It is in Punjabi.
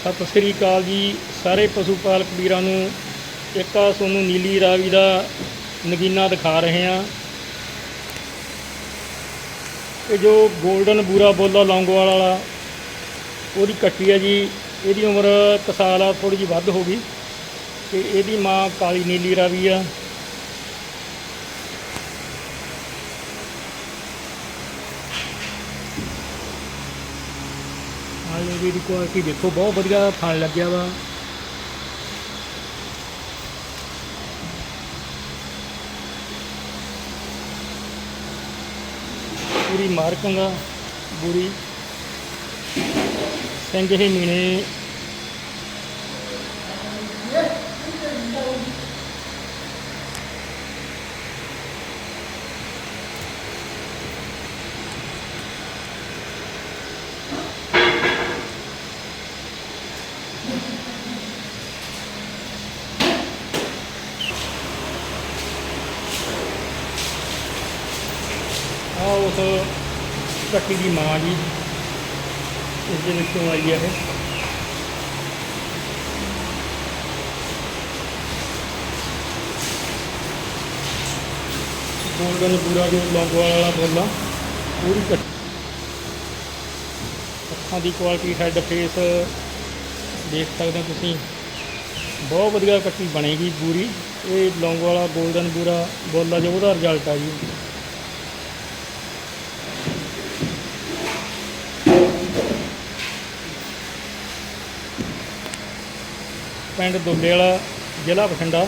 ਸਤਿ ਸ੍ਰੀ ਅਕਾਲ ਜੀ। ਸਾਰੇ ਪਸ਼ੂ ਪਾਲਕ ਵੀਰਾਂ ਨੂੰ ਇੱਕ ਆ ਤੁਹਾਨੂੰ ਨੀਲੀ ਰਾਵੀ ਦਾ ਨਗੀਨਾ ਦਿਖਾ ਰਹੇ ਹਾਂ। ਇਹ ਜੋ 골ਡਨ ਬੂਰਾ ਬੋਲਾ ਲੌਂਗਵਾਲ ਵਾਲਾ, ਉਹਦੀ ਕੱਟੀ ਹੈ ਜੀ। ਇਹਦੀ ਉਮਰ ਕਸਾਲ ਸਾਲ ਆ ਥੋੜੀ ਜਿਹੀ ਵੱਧ ਹੋ ਗਈ। ਤੇ ਇਹਦੀ ਮਾਂ ਕਾਲੀ ਨੀਲੀ ਰਾਵੀ ਆ। ਆਹ ਲੋ ਜੀ ਕੁਆਲਿਟੀ ਦੇਖੋ, ਬਹੁਤ ਵਧੀਆ ਫਲ ਲੱਗਿਆ ਵਾ। ਪੂਰੀ ਮਾਰਕਿੰਗ ਆ ਬੂਰੀ। ਸਿੰਘ ਇਹ ਮੀਨੇ ਆ ਉਸ ਕੱਟੀ ਦੀ ਮਾਂ ਜੀ ਇਸ ਦੇ ਵਿੱਚੋਂ ਆਈ ਹੈ ਇਹ। ਗੋਲਡਨ ਪੂਰਾ ਜੋ ਲੌਂਗੋਵਾਲ ਵਾਲਾ ਬੋਲਾ, ਪੂਰੀ ਕੱਟ ਅੱਖਾਂ ਦੀ ਕੁਆਲਿਟੀ ਹੈਡ ਫੇਸ ਦੇਖ ਸਕਦੇ ਹੋ ਤੁਸੀਂ। ਬਹੁਤ ਵਧੀਆ ਕੱਟੀ ਬਣੇਗੀ ਪੂਰੀ। ਇਹ ਲੌਂਗ ਵਾਲਾ ਗੋਲਡਨ ਪੂਰਾ ਬੋਲਾ ਜੋ ਉਹਦਾ ਰਿਜ਼ਲਟ ਆ ਜੀ। ਪਿੰਡ ਦੁੱਲੇ ਵਾਲਾ ਜ਼ਿਲ੍ਹਾ ਬਠਿੰਡਾ।